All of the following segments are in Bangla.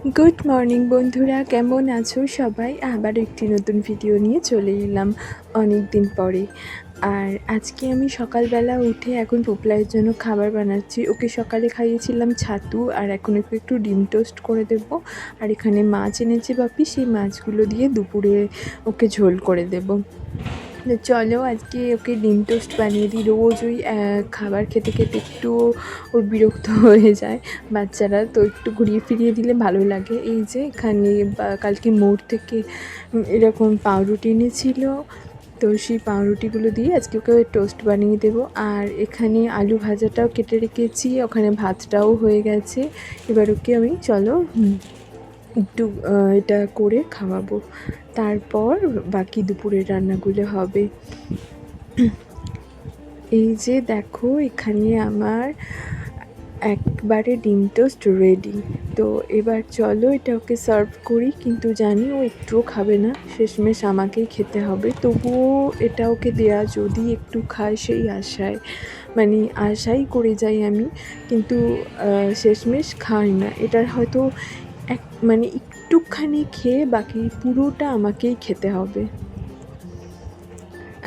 গুড মর্নিং বন্ধুরা। কেমন আছো সবাই? আবার একটি নতুন ভিডিও নিয়ে চলে এলাম অনেক দিন পরে। আর আজকে আমি সকালবেলা উঠে এখন পোপলাইয়ের জন্য খাবার বানাচ্ছি। ওকে সকালে খাইয়েছিলাম ছাতু, আর এখন একটু একটু ডিম টোস্ট করে দেব। আর এখানে মাছ এনেছে বাপি, সেই মাছগুলো দিয়ে দুপুরে ওকে ঝোল করে দেবো। চলো, আজকে ওকে ডিম টোস্ট বানিয়ে দিই। রোজ ওই খাবার খেতে খেতে একটু ওর বিরক্ত হয়ে যায় বাচ্চারা। তো একটু ঘুরিয়ে ফিরিয়ে দিলে ভালো লাগে। এই যে এখানে কালকে মোড় থেকে এরকম পাউরুটি এনেছিল। তো সেই পাউরুটিগুলো দিয়ে আজকে ওকে টোস্ট বানিয়ে দেবো। আর এখানে আলু ভাজাটাও কেটে রেখেছি। ওখানে ভাতটাও হয়ে গেছে। এবার ওকে আমি, চলো একটু এটা করে খাওয়াবো। তারপর বাকি দুপুরের রান্নাগুলো হবে। এই যে দেখো, এখানে আমার একবারে ডিম টোস্ট রেডি তো এবার চলো এটা ওকে সার্ভ করি, কিন্তু জানি ও একটুও খাবে না। শেষমেশ আমাকেই খেতে হবে। তবুও এটা ওকে দেয়া যদি একটু খায় সেই আশায়। মানে আশাই করে যাই আমি, কিন্তু শেষমেশ খাই না। এটার হয়তো এক মানে একটুখানি খেয়ে বাকি পুরোটা আমাকেই খেতে হবে।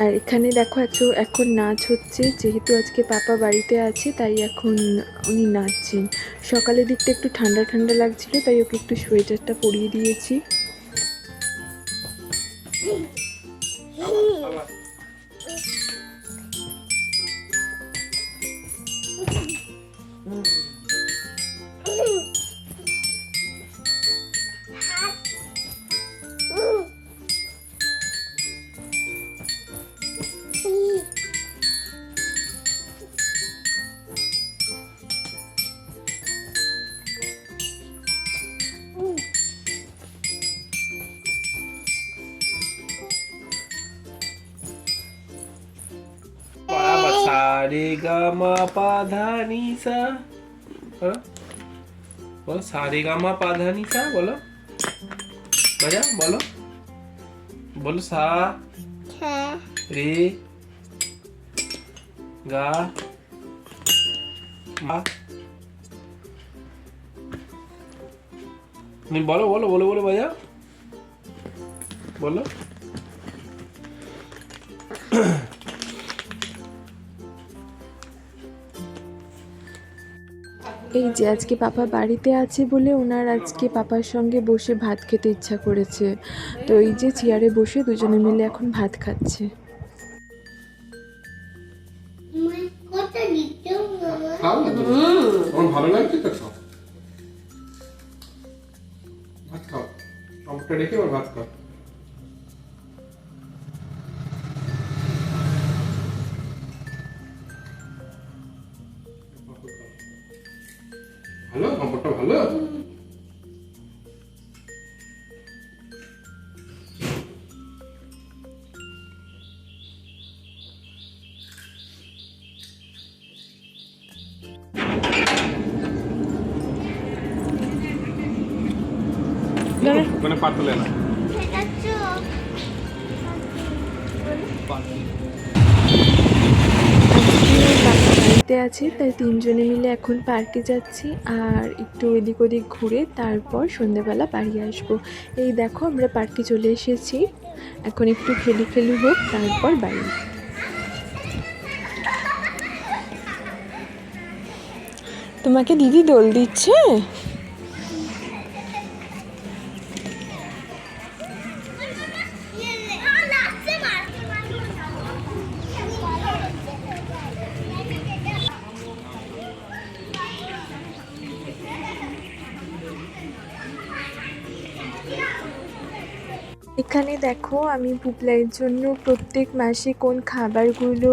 আর এখানে দেখো একটু এখন নাচ হচ্ছে, যেহেতু আজকে পাপা বাড়িতে আছে, তাই এখন উনি নাচছেন। সকালের দিকটা একটু ঠান্ডা ঠান্ডা লাগছিল, তাই ওকে একটু সোয়েটারটা পরিয়ে দিয়েছি। সারে গা মা পা ধা নি সা হ্যাঁ? বলো সারে গা মা পা ধা সা বলো। বাজা বলো। বলো সা রে গা মা। বলো বলো বলো বলো বাজা। বলো। এই যে আজকে পাপা বাড়িতে আছে বলে ওনার আজকে পাপার সঙ্গে বসে ভাত খেতে ইচ্ছা করেছে। তো এই যে চেয়ারে বসে দুজনে মিলে এখন ভাত খাচ্ছে। ভালো লাগছে তো খাও। ভাত খাও। টমেটো রেখে এবার ভাত খাও। ভালো পাঁপড়টা ভালো ওখানে পাতলে না বাড়িতে আছি, তাই তিনজনে মিলে এখন পার্কে যাচ্ছি আর একটু এদিক ওদিক ঘুরে তারপর সন্ধেবেলা বাড়ি আসব। এই দেখো আমরা পার্কে চলে এসেছি। এখন একটু খেলি খেলি হোক, তারপর বাড়ি। তোমাকে দিদি দোল দিচ্ছে? এখানে দেখো আমি পুপলাইয়ের জন্য প্রত্যেক মাসে কোন খাবারগুলো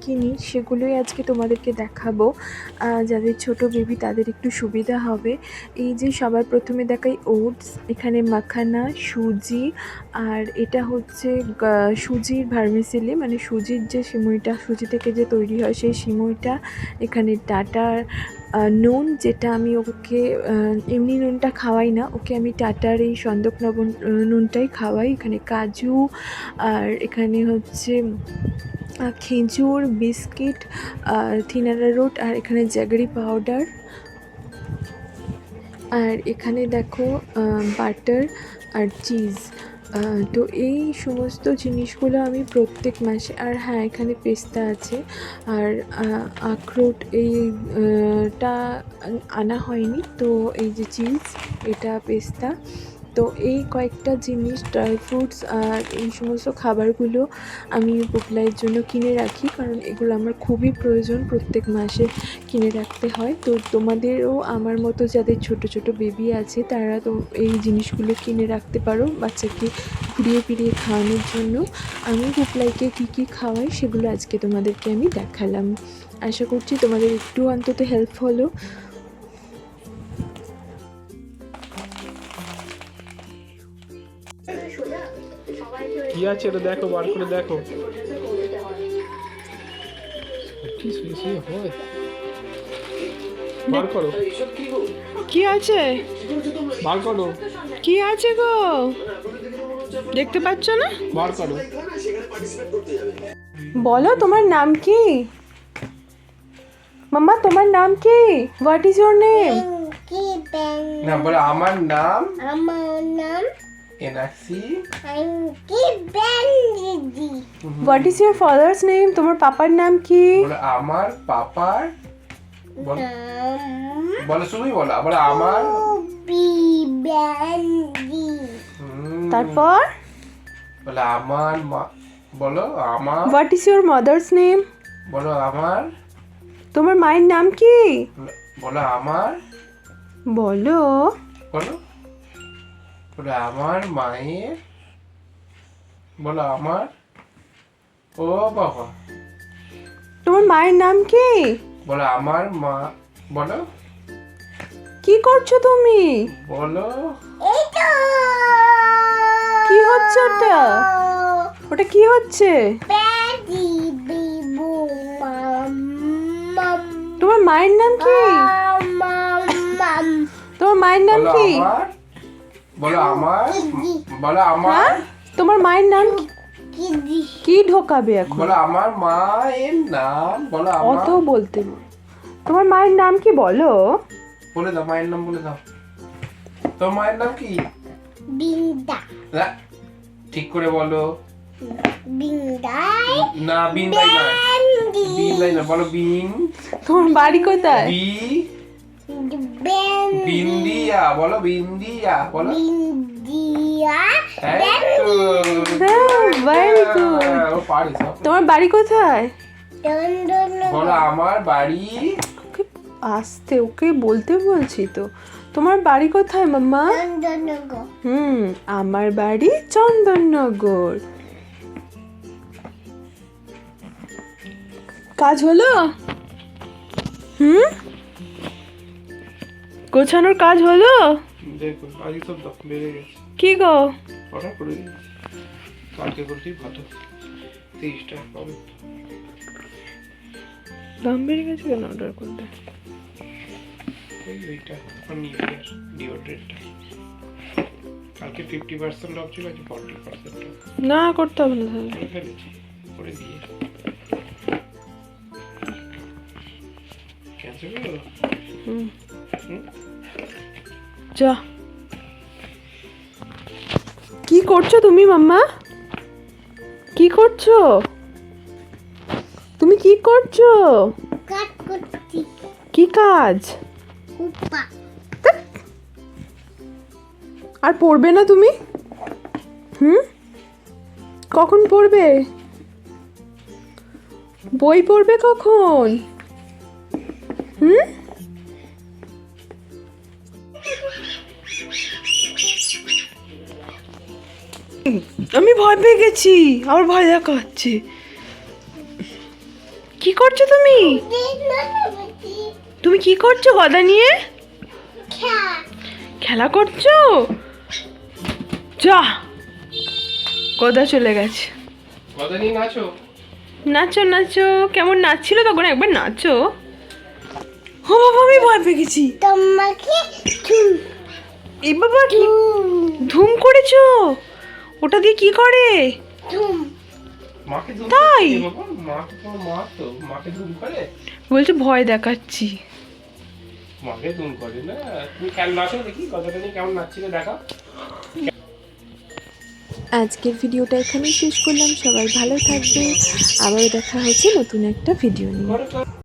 কিনি সেগুলোই আজকে তোমাদেরকে দেখাবো। যাদের ছোট বেবি তাদের একটু সুবিধা হবে। এই যে সবার প্রথমে দেখাই ওটস এখানে মাখানা সুজি আর এটা হচ্ছে সুজির ভার্মিসিলি মানে সুজির যে সিমুইটা সুজি থেকে যে তৈরি হয় সেই সিমুইটা এখানে আহ, নুন যেটা আমি ওকে এমনি নুনটা খাওয়াই না, ওকে আমি টাটার এই সন্দক নুনটাই খাওয়াই। এখানে কাজু আর এখানে হচ্ছে খেজুর, বিস্কিট থিনারা রুট আর এখানে জ্যাগরি পাউডার। আর এখানে দেখো বাটার আর চিজ। তো এই সমস্ত জিনিসগুলো আমি প্রত্যেক মাসে, আর হ্যাঁ এখানে পেস্তা আছে, আর আখরোট এইটা আনা হয়নি, তো এই যে চিজ, এটা পেস্তা তো এই কয়েকটা জিনিস ড্রাই ফ্রুটস আর এই সমস্ত খাবারগুলো আমি পোপলাইয়ের জন্য কিনে রাখি। কারণ এগুলো আমার খুবই প্রয়োজন প্রত্যেক মাসে কিনে রাখতে হয়। তো তোমাদেরও আমার মতো যাদের ছোট ছোট বেবি আছে, তারা তো এই জিনিসগুলো কিনে রাখতে পারো বাচ্চাকে ঘুরিয়ে ফিরিয়ে খাওয়ানোর জন্য। আমি পোপলাইকে কী কী খাওয়াই সেগুলো আজকে তোমাদেরকে আমি দেখালাম। আশা করছি তোমাদের একটু অন্তত হেল্প হলো কি আছে এটা দেখো বার করে দেখো। হয়। বার করো। কি আছে? বার করো। কি আছে গো? দেখতে পাচ্ছ না? বার করো। বলো তোমার নাম কি? মাম্মা তোমার নাম কি? হোয়াট ইজ ইয়োর নেম কি না বলে আমার নাম? আমার নাম এনাক্সি what is your father's name তোমার পাপার নাম কি আমার পাপার বলো তুমি বলো আবার আমার তারপর? বলে আমার মা বলো আমার what is your mother's name বলো আমার তোমার মায়ের নাম কি বলো আমার বলো বলো বলো আমার মায়ের বলো আমার ও বাবা। তোমার মায়ের নাম কি? বলো আমার মা বলো। কি করছ তুমি? বলো। এই কি হচ্ছে ওটা? ওটা কি হচ্ছে? তোমার মায়ের নাম কি? তোমার মায়ের নাম কি? আমার বলো আমার বলো আমার হ্যাঁ? তোমার মায়ের নাম কি? কি দি কি ঢোকাবে এখন? বলো আমার মায়ের নাম বলো আমার অত বলতে তোমার মায়ের নাম কি বলো? বলে দাও মায়ের নাম বলে দাও। তোমার মায়ের নাম কি? বিন্দা। না, ঠিক করে বলো। বিন্দাই না বিন্দাই না। বিন্দাই না বলো বিন। তোমার বাড়ি কোথায়? বি বিন্দিয়া বলো বিন্দিয়া বলো। বিন্দিয়া। তোমার বাড়ি কোথায় বলো আমার বাড়ি ওকে আসতে ওকে বলতে বলছি তো তোমার বাড়ি কোথায়? মাম্মা হুম আমার বাড়ি চন্দননগর কাজ হলো হুম গোছানোর কাজ হলো? দেখুন আজকে সব বেড়ে গেছে। কি গো? অর্ডার করে কালকে ভালো তিরিশ টাকা পাবে। দাম বেড়ে গেছে কেন অর্ডার করতে? ডিওড্রেন্টটা কালকে ফিফটি পার্সেন্ট অফ ছিল আজকে ফর্টি পার্সেন্ট না করতে হবে না তাহলে। করে ফেলেছি করে দিয়ে। ক্যান্সেল হুম। হুম? যা। কি করছ তুমি মাম্মা? কি করছ? তুমি কি করছ? কি কাজ? আর পড়বে না তুমি? হুম? কখন পড়বে? বই পড়বে কখন? হুম? আমি ভয় পেয়ে গেছি। আবার ভয় দেখা হচ্ছে কি করছ তুমি? তুমি কি করছ গদা নিয়ে? খেলা করছ? যা। গদা চলে গেছে। নিয়ে নাচো। নাচো নাচো। কেমন নাচছিল তখন? একবার নাচো। ও বাবা আমি ভয় পেয়ে গেছি। তোমাকে এই বাবা কি ধুম করেছ? ওটা দিয়ে কি করে? তাই? বলছে ভয় দেখাচ্ছি। মাকে দুন করে না? তুমি কেন নাচো দেখি? কথাটা কেমন নাচছিলে দেখাও। আজকের ভিডিওটা এখানেই শেষ করলাম। সবাই ভালো থাকবে। আবারও দেখা হচ্ছে নতুন একটা ভিডিও নিয়ে।